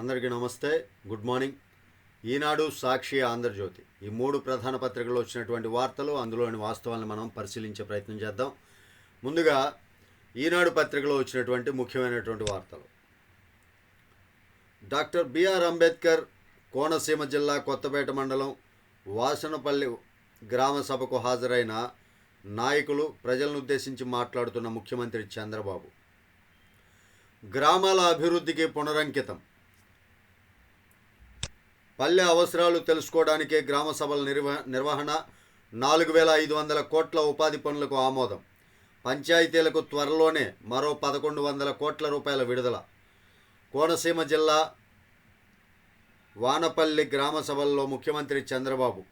అందరికీ నమస్తే. Good morning. ఈనాడు సాక్షి ఆంధ్రజ్యోతి. ఈ మూడు ప్రధాన పత్రికల్లో వచ్చినటువంటి వార్తలు అందులోని వాస్తవాలను మనం పరిశీలించే ప్రయత్నం చేద్దాం. ముందుగా ఈనాడు పత్రికలో వచ్చినటువంటి ముఖ్యమైనటువంటి వార్తలు. డాక్టర్ బిఆర్ అంబేద్కర్ కోనసీమ జిల్లా కొత్తపేట మండలం వాసనపల్లి గ్రామ సభకు హాజరైన నాయకులు ప్రజలను ఉద్దేశించి మాట్లాడుతున్న ముఖ్యమంత్రి చంద్రబాబు. గ్రామాల అభివృద్ధికి పునరంకితం. పల్లె అవసరాలు తెలుసుకోవడానికే గ్రామ సభల నిర్వ నిర్వహణ నాలుగు వేల ఐదు వందల కోట్ల ఉపాధి పనులకు ఆమోదం. పంచాయతీలకు త్వరలోనే మరో పదకొండు వందల కోట్ల రూపాయల విడుదల. కోనసీమ జిల్లా వానపల్లి గ్రామ సభల్లో ముఖ్యమంత్రి చంద్రబాబు.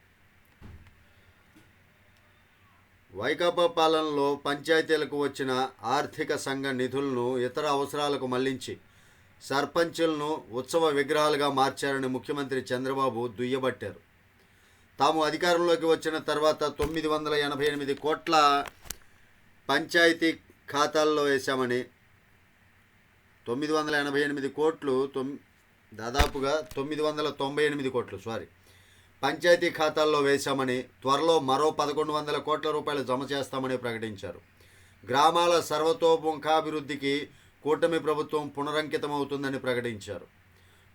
వైకాపా పాలనలో పంచాయతీలకు వచ్చిన ఆర్థిక సంఘ నిధులను ఇతర అవసరాలకు మళ్ళించి సర్పంచులను ఉత్సవ విగ్రహాలుగా మార్చారని ముఖ్యమంత్రి చంద్రబాబు దుయ్యబట్టారు. తాము అధికారంలోకి వచ్చిన తర్వాత తొమ్మిది వందల ఎనభై ఎనిమిది కోట్ల పంచాయతీ ఖాతాల్లో వేశామని తొమ్మిది వందల ఎనభై ఎనిమిది కోట్లు తొమ్ దాదాపుగా తొమ్మిది వందల తొంభై ఎనిమిది కోట్లు సారీ పంచాయతీ ఖాతాల్లో వేశామని త్వరలో మరో పదకొండు వందల కోట్ల రూపాయలు జమ చేస్తామని ప్రకటించారు. గ్రామాల సర్వతోముఖాభివృద్ధికి కూటమి ప్రభుత్వం పునరంకితమవుతుందని ప్రకటించారు.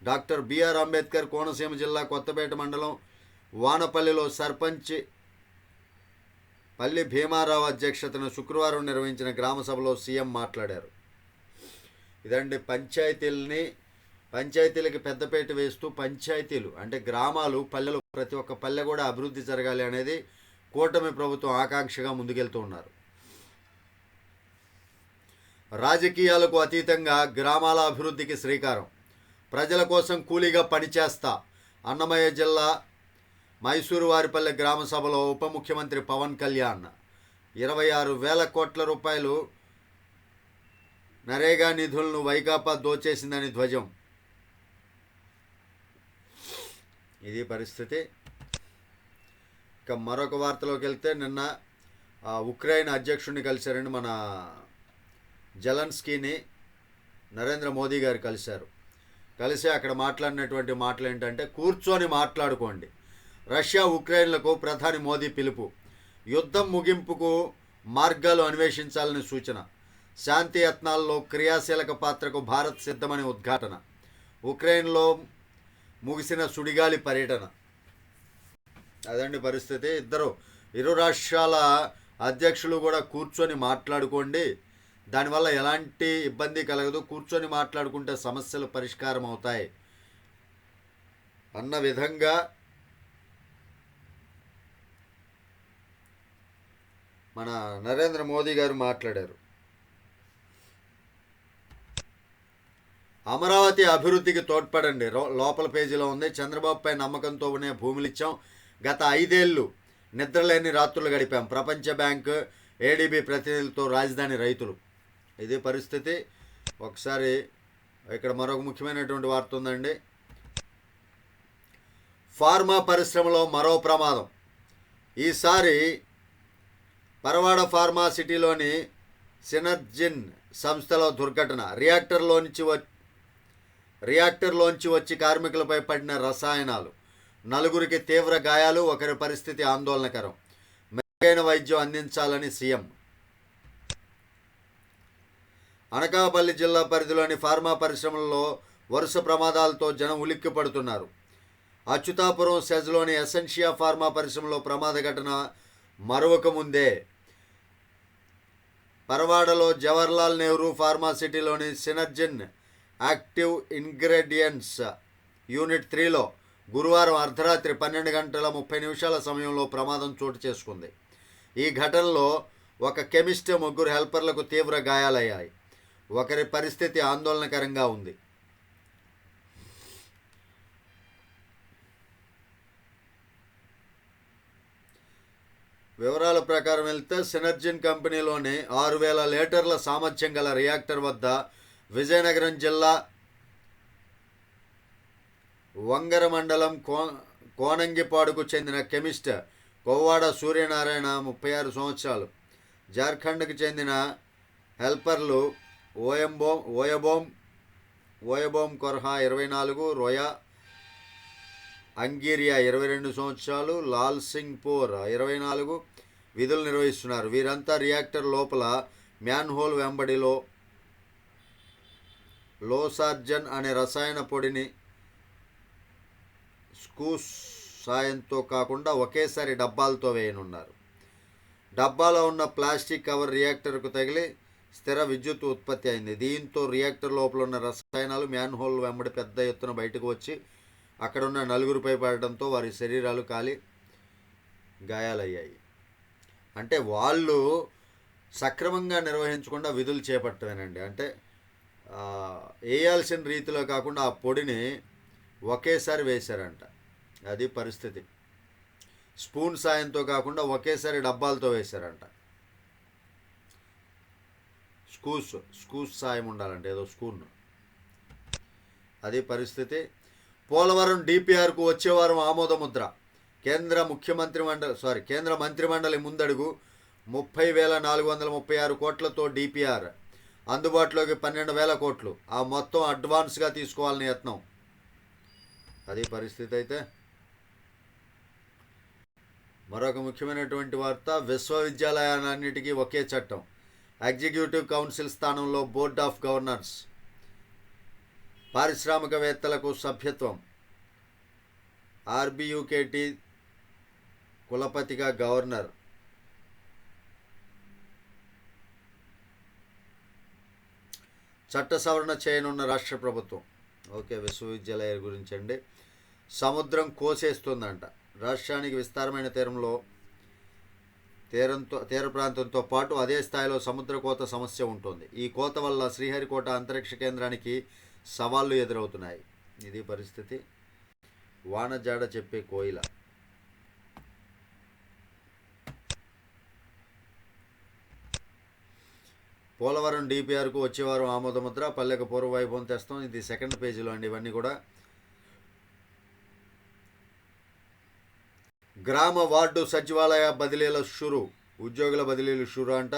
డాక్టర్ బిఆర్ అంబేద్కర్ కోనసీమ జిల్లా కొత్తపేట మండలం వానపల్లిలో సర్పంచ్ పల్లి భీమారావు అధ్యక్షతన శుక్రవారం నిర్వహించిన గ్రామ సభలో సీఎం మాట్లాడారు. ఇదండి పంచాయతీలని పంచాయతీలకి పెద్దపేట వేస్తూ పంచాయతీలు అంటే గ్రామాలు పల్లెలు ప్రతి ఒక్క పల్లె కూడా అభివృద్ధి జరగాలి అనేది కూటమి ప్రభుత్వం ఆకాంక్షగా ముందుకెళ్తూ ఉన్నారు. రాజకీయాలకు అతీతంగా గ్రామాల అభివృద్ధికి శ్రీకారం. ప్రజల కోసం కూలీగా పనిచేస్తా అన్నమయ్య జిల్లా మైసూరు వారిపల్లె గ్రామ సభలో ఉప ముఖ్యమంత్రి పవన్ కళ్యాణ్. ఇరవై ఆరు వేల కోట్ల రూపాయలు నరేగా నిధులను వైకాపా దోచేసిందని ధ్వజం. ఇది పరిస్థితి. ఇక మరొక వార్తలోకి వెళ్తే నిన్న ఉక్రెయిన్ అధ్యక్షుడిని కలిశారండి మన జలన్స్కీని నరేంద్ర మోదీ గారు కలిశారు. కలిసి అక్కడ మాట్లాడినటువంటి మాటలు ఏంటంటే కూర్చొని మాట్లాడుకోండి. రష్యా ఉక్రెయిన్లకు ప్రధాని మోదీ పిలుపు. యుద్ధం ముగింపుకు మార్గాలు అన్వేషించాలని సూచన. శాంతి యత్నాల్లో క్రియాశీలక పాత్రకు భారత్ సిద్ధమని ఉద్ఘాటన. ఉక్రెయిన్లో ముగిసిన సుడిగాలి పర్యటన. అదండి పరిస్థితి. ఇద్దరు ఇరు రాష్ట్రాల అధ్యక్షులు కూడా కూర్చొని మాట్లాడుకోండి. దానివల్ల ఎలాంటి ఇబ్బంది కలగదు. కూర్చొని మాట్లాడుకుంటే సమస్యలు పరిష్కారం అవుతాయి. అన్న విధంగా మన నరేంద్ర మోదీ గారు మాట్లాడారు. అమరావతి అభివృద్ధికి తోడ్పడండి. లోపల పేజీలో ఉంది. చంద్రబాబుపై నమ్మకంతో ఉన్న భూములు ఇచ్చాం గత ఐదేళ్ళు నిద్రలేని రాత్రులు గడిపాం. ప్రపంచ బ్యాంకు ఏడీబీ ప్రతినిధులతో రాజధాని రైతులు. ఇది పరిస్థితి. ఒకసారి ఇక్కడ మరొక ముఖ్యమైనటువంటి వార్త ఉందండి. ఫార్మా పరిశ్రమలో మరో ప్రమాదం. ఈసారి పరవాడ ఫార్మా సిటీలోని సినర్జిన్ సంస్థలో దుర్ఘటన. రియాక్టర్లోంచి వ రియాక్టర్లోంచి వచ్చి కార్మికులపై పడిన రసాయనాలు. నలుగురికి తీవ్ర గాయాలు ఒకరి పరిస్థితి ఆందోళనకరం. మెరుగైన వైద్యం అందించాలని సీఎం అనకాపల్లి జిల్లా పరిధిలోని ఫార్మా పరిశ్రమల్లో వరుస ప్రమాదాలతో జనం ఉలిక్కి పడుతున్నారు అచ్యుతాపురం సెజ్లోని ఎసెన్షియా ఫార్మా పరిశ్రమలో ప్రమాద ఘటన మరొక ముందే. పరవాడలో జవహర్లాల్ నెహ్రూ ఫార్మాసిటీలోని సినర్జిన్ యాక్టివ్ ఇంగ్రీడియంట్స్ యూనిట్ త్రీలో గురువారం అర్ధరాత్రి పన్నెండు గంటల ముప్పై నిమిషాల సమయంలో ప్రమాదం చోటు చేసుకుంది. ఈ ఘటనలో ఒక కెమిస్ట్ ముగ్గురు హెల్పర్లకు తీవ్ర గాయాలయ్యాయి. ఒకరి పరిస్థితి ఆందోళనకరంగా ఉంది. వివరాల ప్రకారం వెళ్తే సినర్జిన్ కంపెనీలోని ఆరు వేల లీటర్ల సామర్థ్యం గల రియాక్టర్ వద్ద విజయనగరం జిల్లా వంగర మండలం కో కోనంగిపాడుకు చెందిన కెమిస్ట్ కొవ్వాడ సూర్యనారాయణ ముప్పై ఆరు సంవత్సరాలు. జార్ఖండ్కు చెందిన హెల్పర్లు ఓయంబోమ్ ఓయబోమ్ ఓయబోమ్ కొర్హా ఇరవై నాలుగు రోయా అంగీరియా ఇరవై రెండు సంవత్సరాలు లాల్ సింగ్ పూర్ ఇరవై నాలుగు విధులు నిర్వహిస్తున్నారు. వీరంతా రియాక్టర్ లోపల మ్యాన్హోల్ వెంబడిలో లోసార్జన్ అనే రసాయన పొడిని స్కూస్ సాయంతో కాకుండా ఒకేసారి డబ్బాలతో వేయనున్నారు. డబ్బాలో ఉన్న ప్లాస్టిక్ కవర్ రియాక్టర్కు తగిలి స్థిర విద్యుత్ ఉత్పత్తి అయింది. దీంతో రియాక్టర్ లోపల ఉన్న రసాయనాలు మ్యాన్హోల్ వెంబడి పెద్ద ఎత్తున బయటకు వచ్చి అక్కడ ఉన్న నలుగురిపై పడడంతో వారి శరీరాలు కాలి గాయాలయ్యాయి. అంటే వాళ్ళు సక్రమంగా నిర్వహించకుండా విధులు చేపట్టమేనండి అంటే వేయాల్సిన రీతిలో కాకుండా ఆ పొడిని ఒకేసారి వేశారంట. అది పరిస్థితి. స్పూన్ సాయంతో కాకుండా ఒకేసారి డబ్బాలతో వేశారంట. స్కూస్ స్కూస్ సాయం ఉండాలంటే ఏదో స్కూన్ అదే పరిస్థితి. పోలవరం డిపిఆర్కు వచ్చేవారం ఆమోదముద్ర కేంద్ర ముఖ్యమంత్రి మండలి సారీ కేంద్ర మంత్రిమండలి ముందడుగు ముప్పై వేల నాలుగు వందల ముప్పై ఆరు కోట్లతో డిపిఆర్. అందుబాటులోకి పన్నెండు వేల కోట్లు. ఆ మొత్తం అడ్వాన్స్గా తీసుకోవాలని యత్నం. అదే పరిస్థితి అయితే. మరొక ముఖ్యమైనటువంటి వార్త విశ్వవిద్యాలయాలన్నిటికీ ఒకే చట్టం. ఎగ్జిక్యూటివ్ కౌన్సిల్ స్థానంలో బోర్డ్ ఆఫ్ గవర్నర్స్. పారిశ్రామికవేత్తలకు సభ్యత్వం. ఆర్బియుకేటి కులపతిగా గవర్నర్. చట్ట సవరణ చేయనున్న రాష్ట్ర ప్రభుత్వం. ఓకే విశ్వవిద్యాలయాల గురించి అండి సముద్రం కోసేస్తుందంట. రాష్ట్రానికి విస్తారమైన తీరంలో తీరంతో తీర ప్రాంతంతో పాటు అదే స్థాయిలో సముద్ర కోత సమస్య ఉంటుంది. ఈ కోత వల్ల శ్రీహరికోట అంతరిక్ష కేంద్రానికి సవాళ్ళు ఎదురవుతున్నాయి. ఇది పరిస్థితి. వానజాడ చెప్పే కోయిల. పోలవరం డిపిఆర్కు వచ్చేవారం ఆమోదముద్ర పల్లెకు పూర్వ వైభవం తెస్తాం. ఇది సెకండ్ పేజీలో అండి. ఇవన్నీ కూడా గ్రామ వార్డు సచివాలయ బదిలీల షురు ఉద్యోగుల బదిలీలు షురు అంట.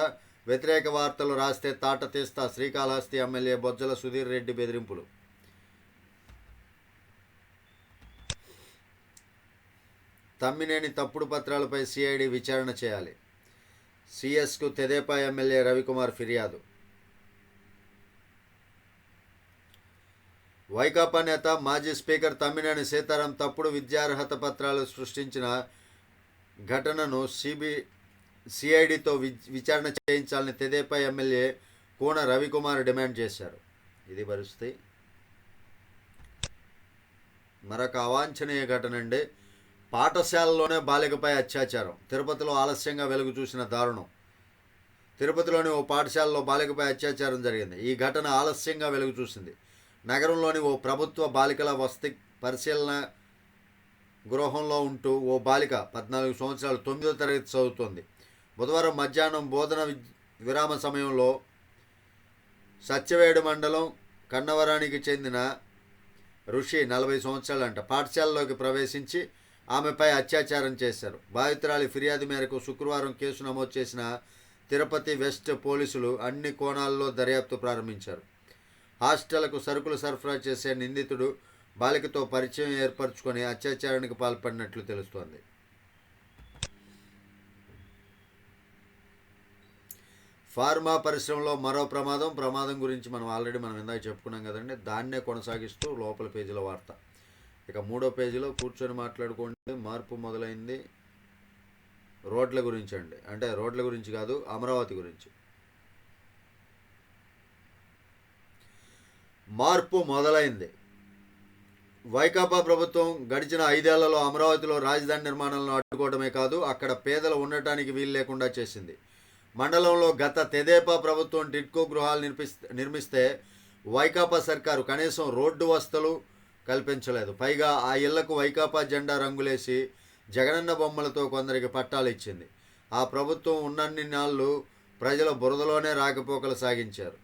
వ్యతిరేక వార్తలు రాస్తే తాట తీస్తా శ్రీకాళహస్తి ఎమ్మెల్యే బొజ్జల సుధీర్ రెడ్డి బెదిరింపులు. తమ్మినేని తప్పుడు పత్రాలపై సిఐడి విచారణ చేయాలి. సిఎస్కు తెదేపా ఎమ్మెల్యే రవికుమార్ ఫిర్యాదు. వైకాపా నేత మాజీ స్పీకర్ తమ్మినేని సీతారాం తప్పుడు విద్యార్హత పత్రాలు సృష్టించిన ఘటనను సిబి సిఐడితో విచారణ చేయించాలని తెదేపా ఎమ్మెల్యే కోన రవికుమార్ డిమాండ్ చేశారు. ఇది పరిస్థితి. మరొక అవాంఛనీయ ఘటన అండి. పాఠశాలలోనే బాలికపై అత్యాచారం. తిరుపతిలో ఆలస్యంగా వెలుగు చూసిన దారుణం. తిరుపతిలోని ఓ పాఠశాలలో బాలికపై అత్యాచారం జరిగింది. ఈ ఘటన ఆలస్యంగా వెలుగు చూసింది. నగరంలోని ఓ ప్రభుత్వ బాలికల వసతి పరిశీలన గృహంలో ఉంటూ ఓ బాలిక పద్నాలుగు సంవత్సరాలు తొమ్మిదో తరగతి చదువుతోంది. బుధవారం మధ్యాహ్నం బోధన విరామ సమయంలో సత్యవేడు మండలం కన్నవరానికి చెందిన ఋషి నలభై సంవత్సరాలంట. పాఠశాలలోకి ప్రవేశించి ఆమెపై అత్యాచారం చేశారు. బాధితురాలి ఫిర్యాదు మేరకు శుక్రవారం కేసు నమోదు చేసిన తిరుపతి వెస్ట్ పోలీసులు అన్ని కోణాల్లో దర్యాప్తు ప్రారంభించారు. హాస్టళ్ళకు సరుకులు సరఫరా చేసే నిందితుడు బాలికతో పరిచయం ఏర్పరచుకొని అత్యాచారానికి పాల్పడినట్లు తెలుస్తోంది. ఫార్మా పరిశ్రమలో మరో ప్రమాదం. ప్రమాదం గురించి మనం ఆల్రెడీ మనం ఇందాక చెప్పుకున్నాం కదండి. దాన్నే కొనసాగిస్తూ లోపల పేజీల వార్త. ఇక మూడో పేజీలో కూర్చొని మాట్లాడుకోండి. మార్పు మొదలైంది. రోడ్ల గురించి అండి. అంటే రోడ్ల గురించి కాదు అమరావతి గురించి. మార్పు మొదలైంది. వైకాపా ప్రభుత్వం గడిచిన ఐదేళ్ళలో అమరావతిలో రాజధాని నిర్మాణాలను అడ్డుకోవడమే కాదు అక్కడ పేదలు ఉండటానికి వీలు లేకుండా చేసింది. మండలంలో గత తెదేపా ప్రభుత్వం టిట్కో గృహాలు నిర్మిస్తే నిర్మిస్తే వైకాపా సర్కారు కనీసం రోడ్డు వసతులు కల్పించలేదు. పైగా ఆ ఇళ్ళకు వైకాపా జెండా రంగులేసి జగనన్న బొమ్మలతో కొందరికి పట్టాలు ఇచ్చింది. ఆ ప్రభుత్వం ఉన్నన్ని నాళ్ళు ప్రజల బురదలోనే రాకపోకలు సాగించారు.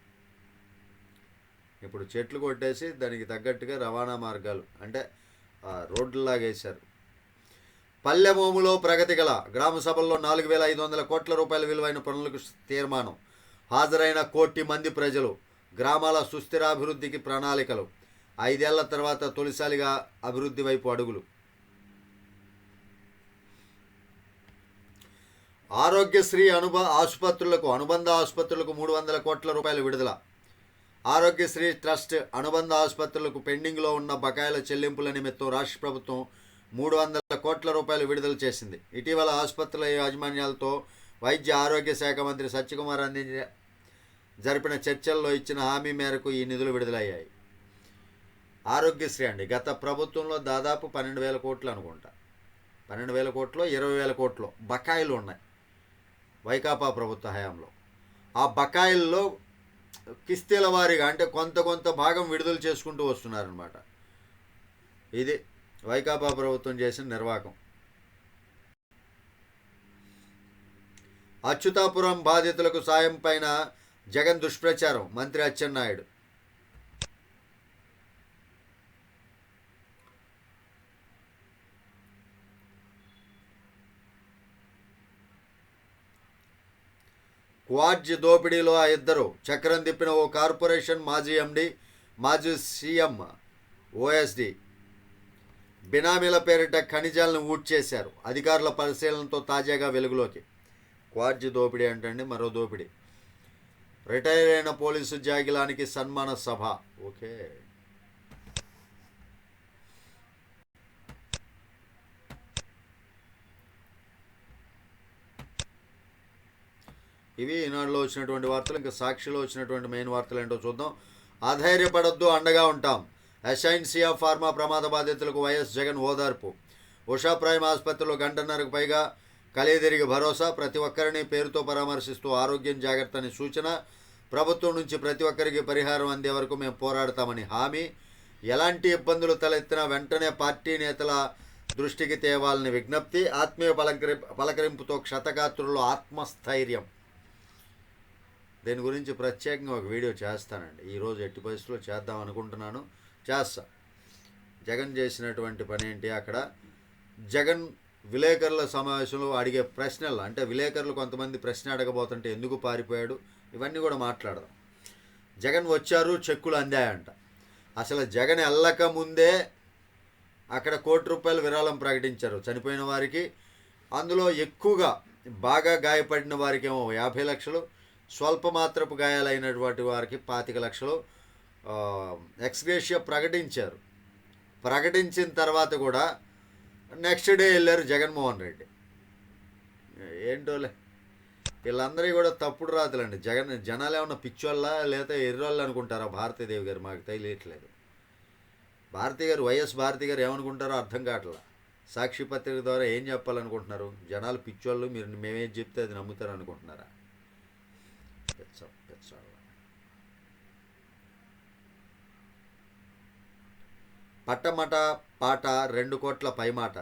ఇప్పుడు చెట్లు కొట్టేసి దానికి తగ్గట్టుగా రవాణా మార్గాలు అంటే ఆ, పల్లెమోములో ప్రగతి గల గ్రామ సభల్లో నాలుగు వేల ఐదు వందల కోట్ల రూపాయల విలువైన పనులకు తీర్మానం. హాజరైన కోటి మంది ప్రజలు గ్రామాల సుస్థిరాభివృద్ధికి ప్రణాళికలు. ఐదేళ్ళ తర్వాత తొలిసారిగా అభివృద్ధి వైపు అడుగులు. ఆరోగ్యశ్రీ అనుబ ఆసుపత్రులకు అనుబంధ ఆసుపత్రులకు మూడు వందల కోట్ల రూపాయలు విడుదల. ఆరోగ్యశ్రీ ట్రస్ట్ అనుబంధ ఆసుపత్రులకు పెండింగ్లో ఉన్న బకాయిల చెల్లింపుల నిమిత్తం రాష్ట్ర ప్రభుత్వం మూడు వందల కోట్ల రూపాయలు విడుదల చేసింది. ఇటీవల ఆసుపత్రుల యాజమాన్యాలతో వైద్య ఆరోగ్య శాఖ మంత్రి సత్యకుమార్ అందించిన జరిపిన చర్చల్లో ఇచ్చిన హామీ మేరకు ఈ నిధులు విడుదలయ్యాయి. ఆరోగ్యశ్రీ అండి గత ప్రభుత్వంలో దాదాపు పన్నెండు వేల కోట్లు అనుకుంటా. పన్నెండు వేల కోట్లు ఇరవై వేల కోట్లు బకాయిలు ఉన్నాయి వైకాపా ప్రభుత్వ హయాంలో. ఆ బకాయిల్లో కిస్తీల వారిగా అంటే కొంత కొంత భాగం విడుదల చేసుకుంటూ వస్తున్నారనమాట ఇది వైకాపా ప్రభుత్వం చేసిన నిర్వాహకం అచ్యుతాపురం బాధితులకు సాయం పైన జగన్ దుష్ప్రచారం మంత్రి అచ్చెన్నాయుడు. క్వాడ్జ్ దోపిడీలో ఆ ఇద్దరు చక్రం తిప్పిన ఓ కార్పొరేషన్ మాజీ ఎండి మాజీ సీఎం ఓఎస్డి. బినామీల పేరిట ఖనిజాలను ఊడ్చేశారు అధికారుల పరిశీలనతో తాజాగా వెలుగులోకి. క్వాడ్జ్ దోపిడీ అంటండి మరో దోపిడీ. రిటైర్ అయిన పోలీసు జాగిలానికి సన్మాన సభ. ఓకే. ఇవి ఈనాడులో వచ్చినటువంటి వార్తలు ఇంకా సాక్షిలో వచ్చినటువంటి మెయిన్ వార్తలు ఏంటో చూద్దాం. అధైర్యపడొద్దు అండగా ఉంటాం. ఎసైన్సియా ఫార్మా ప్రమాద బాధితులకు వైఎస్ జగన్ ఓదార్పు. ఉషా ప్రైమ్ ఆసుపత్రిలో గంటన్నరకు పైగా కలియదిరిగి భరోసా ప్రతి ఒక్కరిని పేరుతో పరామర్శిస్తూ ఆరోగ్యం జాగ్రత్తని సూచన. ప్రభుత్వం నుంచి ప్రతి ఒక్కరికి పరిహారం అందే వరకు మేము పోరాడతామని హామీ. ఎలాంటి ఇబ్బందులు తలెత్తినా వెంటనే పార్టీ నేతల దృష్టికి తేవాలని విజ్ఞప్తి. ఆత్మీయ పలకరి పలకరింపుతో క్షతగాత్రుల్లో ఆత్మస్థైర్యం. దీని గురించి ప్రత్యేకంగా ఒక వీడియో చేస్తానండి. ఈరోజు ఎట్టి పరిస్థితుల్లో చేద్దాం అనుకుంటున్నాను. చేస్తా. జగన్ చేసినటువంటి పని ఏంటి? అక్కడ జగన్ విలేకరుల సమావేశంలో అడిగే ప్రశ్నలు అంటే విలేకరులు కొంతమంది ప్రశ్న అడగబోతుంటే ఎందుకు పారిపోయాడు? ఇవన్నీ కూడా మాట్లాడదాం. జగన్ వచ్చారు చెక్కులు అందాయంట. అసలు జగన్ వెళ్ళక ముందే అక్కడ కోటి రూపాయలు విరాళం ప్రకటించారు చనిపోయిన వారికి. అందులో ఎక్కువగా బాగా గాయపడిన వారికి ఏమో యాభై లక్షలు స్వల్ప మాత్రపు గాయాలైనటువంటి వారికి పాతిక లక్షలు ఎక్స్గ్రేషియా ప్రకటించారు. ప్రకటించిన తర్వాత కూడా నెక్స్ట్ డే వెళ్ళారు జగన్మోహన్ రెడ్డి. ఏంటోలే వీళ్ళందరికీ కూడా తప్పుడు రాతులండి. జగన్ జనాలు ఏమన్నా పిచ్చోళ్ళ లేదా ఎర్రోళ్ళు అనుకుంటారా? భారతీదేవి గారు మాకు తెలియట్లేదు. భారతి గారు వైఎస్ భారతి గారు ఏమనుకుంటారో అర్థం కావట్లా. సాక్షి పత్రిక ద్వారా ఏం చెప్పాలనుకుంటున్నారు? జనాలు పిచ్చోళ్ళు మీరు మేమేం చెప్తే అది నమ్ముతారు అనుకుంటున్నారా పెచ్చ పెచ్చాళ్ళ పట్టమట పాట రెండు కోట్ల పైమాట.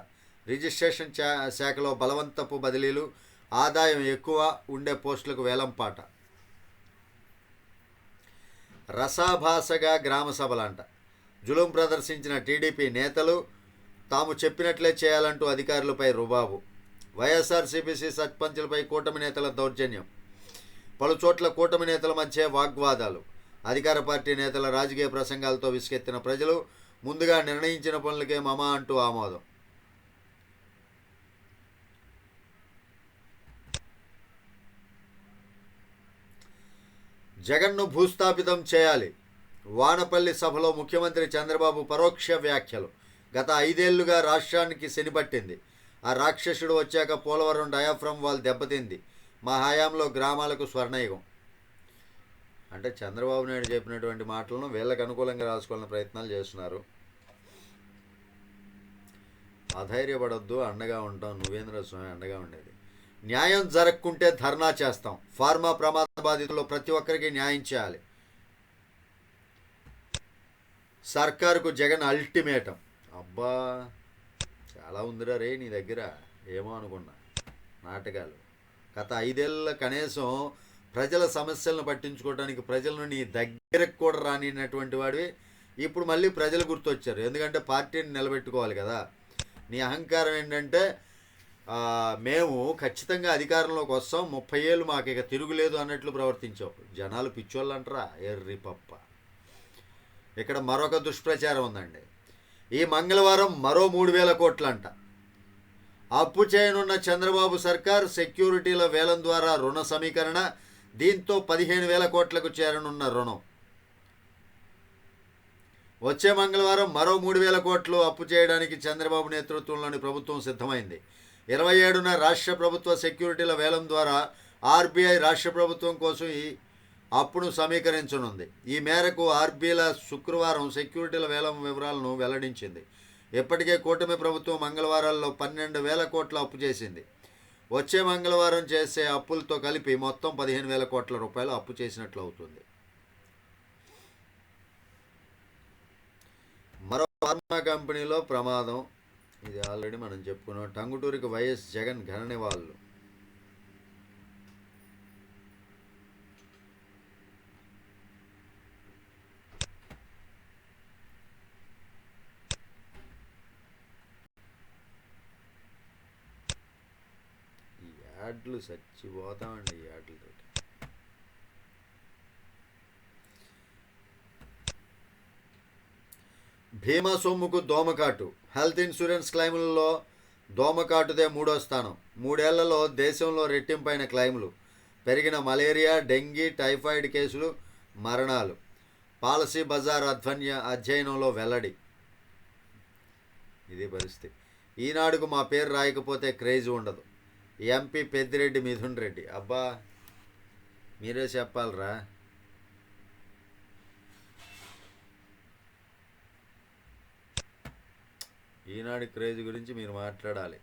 రిజిస్ట్రేషన్ శాఖలో బలవంతపు బదిలీలు ఆదాయం ఎక్కువ ఉండే పోస్టులకు వేలంపాట రసాభాసగా గ్రామ సభలంట. జులుం ప్రదర్శించిన టీడీపీ నేతలు తాము చెప్పినట్లే చేయాలంటూ అధికారులపై రుబాబు. వైఎస్ఆర్సీపీసీ సర్పంచులపై కూటమి నేతల దౌర్జన్యం. పలు చోట్ల కూటమి నేతల మధ్య వాగ్వాదాలు. అధికార పార్టీ నేతల రాజకీయ ప్రసంగాలతో విసుకెత్తిన ప్రజలు ముందుగా నిర్ణయించిన పనులకే మమ అంటూ ఆమోదం. జగన్ను భూస్థాపితం చేయాలి. వానపల్లి సభలో ముఖ్యమంత్రి చంద్రబాబు పరోక్ష వ్యాఖ్యలు. గత ఐదేళ్ళుగా రాష్ట్రానికి శనిపట్టింది ఆ రాక్షసుడు వచ్చాక పోలవరం డయాఫ్రమ్ వాళ్ళు దెబ్బతింది. మా హయాంలో గ్రామాలకు స్వర్ణయుగం. అంటే చంద్రబాబు నాయుడు చెప్పినటువంటి మాటలను వీళ్ళకి అనుకూలంగా రాసుకోవాలని ప్రయత్నాలు చేస్తున్నారు. అధైర్యపడొద్దు అండగా ఉంటాం. నువ్వేంద్ర స్వామి అండగా ఉండేది. న్యాయం జరగకుంటే ధర్నా చేస్తాం. ఫార్మా ప్రమాద బాధితుల్లో ప్రతి ఒక్కరికి న్యాయం చేయాలి. సర్కారుకు జగన్ అల్టిమేటం. అబ్బా చాలా ఉందిరా రే నీ దగ్గర. ఏమో అనుకున్నా నాటకాలు. గత ఐదేళ్ళ కనీసం ప్రజల సమస్యలను పట్టించుకోవడానికి ప్రజలను నీ దగ్గరకు కూడా రానినటువంటి వాడివి. ఇప్పుడు మళ్ళీ ప్రజలు గుర్తొచ్చారు. ఎందుకంటే పార్టీని నిలబెట్టుకోవాలి కదా. నీ అహంకారం ఏంటంటే మేము ఖచ్చితంగా అధికారంలోకి వస్తాం. ముప్పై ఏళ్ళు మాకు ఇక తిరుగులేదు అన్నట్లు ప్రవర్తించాం జనాలు పిచ్చోళ్ళు అంటారా? ఎర్రి పప్ప. ఇక్కడ మరొక దుష్ప్రచారం ఉందండి. ఈ మంగళవారం మరో మూడు వేల కోట్లంట. అప్పు చేయనున్న చంద్రబాబు సర్కార్ సెక్యూరిటీల వేలం ద్వారా రుణ సమీకరణ దీంతో పదిహేను వేల కోట్లకు చేరనున్న రుణం. వచ్చే మంగళవారం మరో మూడు వేల కోట్లు అప్పు చేయడానికి చంద్రబాబు నేతృత్వంలోని ప్రభుత్వం సిద్ధమైంది. ఇరవై ఏడున రాష్ట్ర ప్రభుత్వ సెక్యూరిటీల వేలం ద్వారా ఆర్బీఐ రాష్ట్ర ప్రభుత్వం కోసం ఈ అప్పును సమీకరించనుంది. ఈ మేరకు ఆర్బీఐల శుక్రవారం సెక్యూరిటీల వేలం వివరాలను వెల్లడించింది. ఇప్పటికే కూటమి ప్రభుత్వం మంగళవారాల్లో పన్నెండు వేల కోట్ల అప్పు చేసింది. వచ్చే మంగళవారం చేసే అప్పులతో కలిపి మొత్తం పదిహేను వేల కోట్ల రూపాయలు అప్పు చేసినట్లు అవుతుంది. మరో ఫార్మా కంపెనీలో ప్రమాదం. ఇది ఆల్రెడీ మనం చెప్పుకున్నాం. టంగుటూరికి వైఎస్ జగన్ ఘన నివాళులు ఈ యాడ్లు చచ్చిపోతామండి ఈ యాడ్లతో భీమా సొమ్ముకు దోమకాటు. హెల్త్ ఇన్సూరెన్స్ క్లైములలో దోమకాటుదే మూడో స్థానం. మూడేళ్ళలో దేశంలో రెట్టింపైన క్లైములు పెరిగిన మలేరియా డెంగీ టైఫాయిడ్ కేసులు మరణాలు. పాలసీ బజార్ అధ్వన్య అధ్యయనంలో వెల్లడి. ఇది పరిస్థితి. ఈనాడుకు మా పేరు రాయకపోతే క్రేజ్ ఉండదు. ఎంపీ పెద్దిరెడ్డి మిథున్ రెడ్డి అబ్బా మీరే చెప్పాలరా? ఈనాడు క్రేజ్ గురించి మీరు మాట్లాడాలి.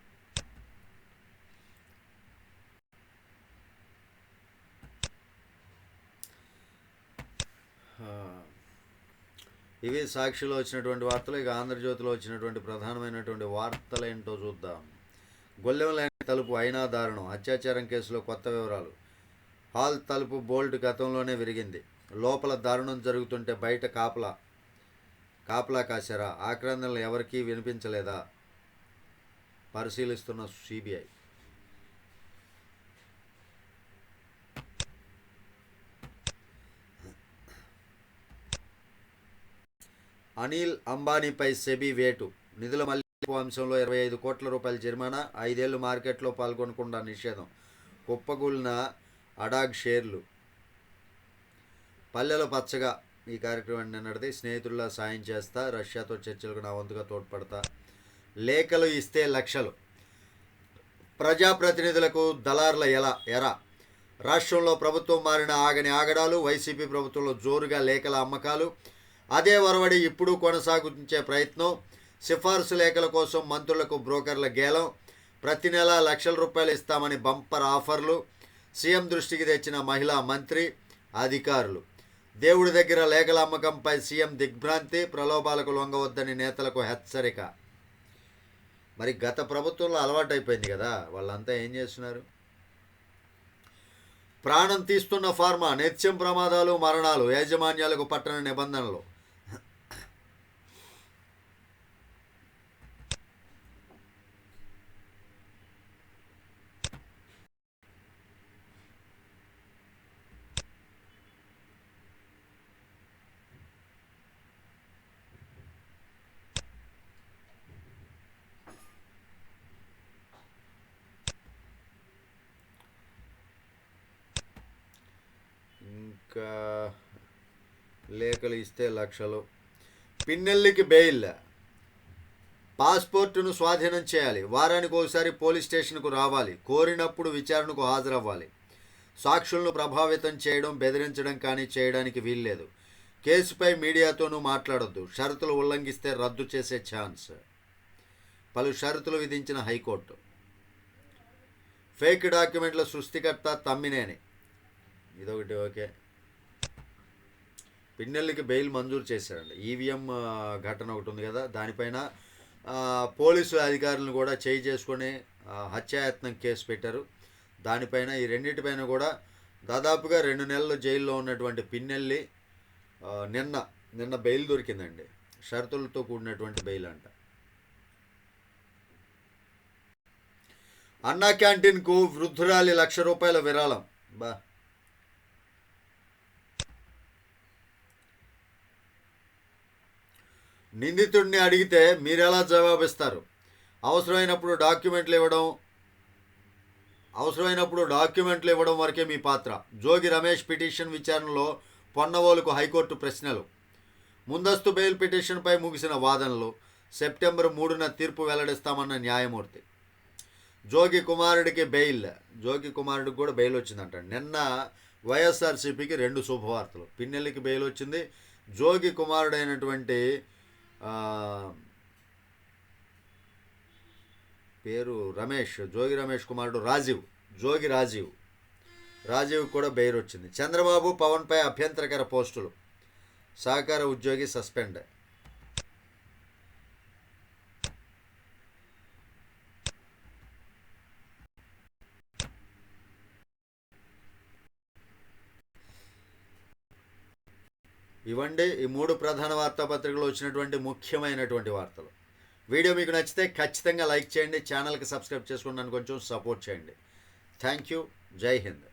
ఇవి సాక్షిలో వచ్చినటువంటి వార్తలు ఇక ఆంధ్రజ్యోతిలో వచ్చినటువంటి ప్రధానమైనటువంటి వార్తలు ఏంటో చూద్దాం. గొల్లెంలాంటి తలుపు అయినా దారుణం. అత్యాచారం కేసులో కొత్త వివరాలు. హాల్ తలుపు బోల్ట్ గతంలోనే విరిగింది. లోపల దారుణం జరుగుతుంటే బయట కాపలా కాపలా కాశారా? ఆక్రందనలు ఎవరికీ వినిపించలేదా? పరిశీలిస్తున్న సిబిఐ. అనిల్ అంబానీపై సెబీ వేటు. నిధుల మళ్ళీ అంశంలో ఇరవై ఐదు కోట్ల రూపాయల జరిమానా ఐదేళ్ళు మార్కెట్లో పాల్గొనకుండా నిషేధం. కుప్పగూలిన అడాగ్ షేర్లు. పల్లెలో పచ్చగా ఈ కార్యక్రమం నిన్నటిది స్నేహితుల్లో సాయం చేస్తా రష్యాతో చర్చలకు నా వంతుగా తోడ్పడతా. లేఖలు ఇస్తే లక్షలు. ప్రజాప్రతినిధులకు దళార్ల ఎలా ఎరా. రాష్ట్రంలో ప్రభుత్వం మారిన ఆగని ఆగడాలు వైసీపీ ప్రభుత్వంలో జోరుగా లేఖల అమ్మకాలు. అదే వరవడి ఇప్పుడు కొనసాగించే ప్రయత్నం. సిఫార్సు లేఖల కోసం మంత్రులకు బ్రోకర్ల గేలం. ప్రతి నెల లక్షల రూపాయలు ఇస్తామని బంపర్ ఆఫర్లు. సీఎం దృష్టికి తెచ్చిన మహిళా మంత్రి అధికారులు. దేవుడి దగ్గర లేఖల అమ్మకంపై సీఎం దిగ్భ్రాంతి ప్రలోభాలకు లొంగవద్దని నేతలకు హెచ్చరిక. మరి గత ప్రభుత్వంలో అలవాటైపోయింది కదా వాళ్ళంతా ఏం చేస్తున్నారు? ప్రాణం తీస్తున్న ఫార్మా నిత్యం ప్రమాదాలు మరణాలు యాజమాన్యాలకు పట్టణ నిబంధనలు ఇంకా లేఖలు ఇస్తే లక్షలు. పిన్నెల్లికి బెయిల్. పాస్పోర్టును స్వాధీనం చేయాలి. వారానికి ఒకసారి పోలీస్ స్టేషన్కు రావాలి. కోరినప్పుడు విచారణకు హాజరవ్వాలి. సాక్షులను ప్రభావితం చేయడం బెదిరించడం కానీ చేయడానికి వీల్లేదు. కేసుపై మీడియాతోనూ మాట్లాడొద్దు. షరతులు ఉల్లంఘిస్తే రద్దు చేసే ఛాన్స్. పలు షరతులు విధించిన హైకోర్టు. ఫేక్ డాక్యుమెంట్ల సృష్టికర్త తమ్మినేని. ఇదొకటి ఓకే. పిన్నెల్లికి బెయిల్ మంజూరు చేశారండి. ఈవీఎం ఘటన ఒకటి ఉంది కదా దానిపైన పోలీసు అధికారులను కూడా చేయి చేసుకొని హత్యాయత్నం కేసు పెట్టారు. దానిపైన ఈ రెండింటిపైన కూడా దాదాపుగా రెండు నెలలు జైల్లో ఉన్నటువంటి పిన్నెల్లి నిన్న నిన్న బెయిల్ దొరికిందండి. షరతులతో కూడినటువంటి బెయిల్ అంట. అన్నా క్యాంటీన్కు వృద్ధురాలి లక్ష రూపాయల విరాళం. బా నిందితుడిని అడిగితే మీరెలా జవాబిస్తారు? అవసరమైనప్పుడు డాక్యుమెంట్లు ఇవ్వడం అవసరమైనప్పుడు డాక్యుమెంట్లు ఇవ్వడం వరకే మీ పాత్ర. జోగి రమేష్ పిటిషన్ విచారణలో పొన్నవోలుకు హైకోర్టు ప్రశ్నలు. ముందస్తు బెయిల్ పిటిషన్పై ముగిసిన వాదనలు సెప్టెంబర్ మూడున తీర్పు వెల్లడిస్తామన్న న్యాయమూర్తి. జోగి కుమారుడికి బెయిల్. జోగి కుమారుడికి కూడా బెయిల్ వచ్చిందంట. నిన్న వైఎస్ఆర్సీపీకి రెండు శుభవార్తలు. పిన్నెల్లికి బెయిల్ వచ్చింది. జోగి కుమారుడైనటువంటి పేరు రమేష్ జోగి రమేష్ కుమారుడు రాజీవ్ జోగి రాజీవ్. రాజీవ్ కూడా బెయిల్ వచ్చింది. చంద్రబాబు పవన్పై అభ్యంతరకర పోస్టులు. సహకార ఉద్యోగి సస్పెండ్. ఇవండి ఈ మూడు ప్రధాన వార్తాపత్రికలు వచ్చినటువంటి ముఖ్యమైనటువంటి వార్తలు. వీడియో మీకు నచ్చితే ఖచ్చితంగా లైక్ చేయండి ఛానల్కి సబ్స్క్రైబ్ చేసుకుని నన్ను కొంచెం సపోర్ట్ చేయండి. Thank you. జై హింద్.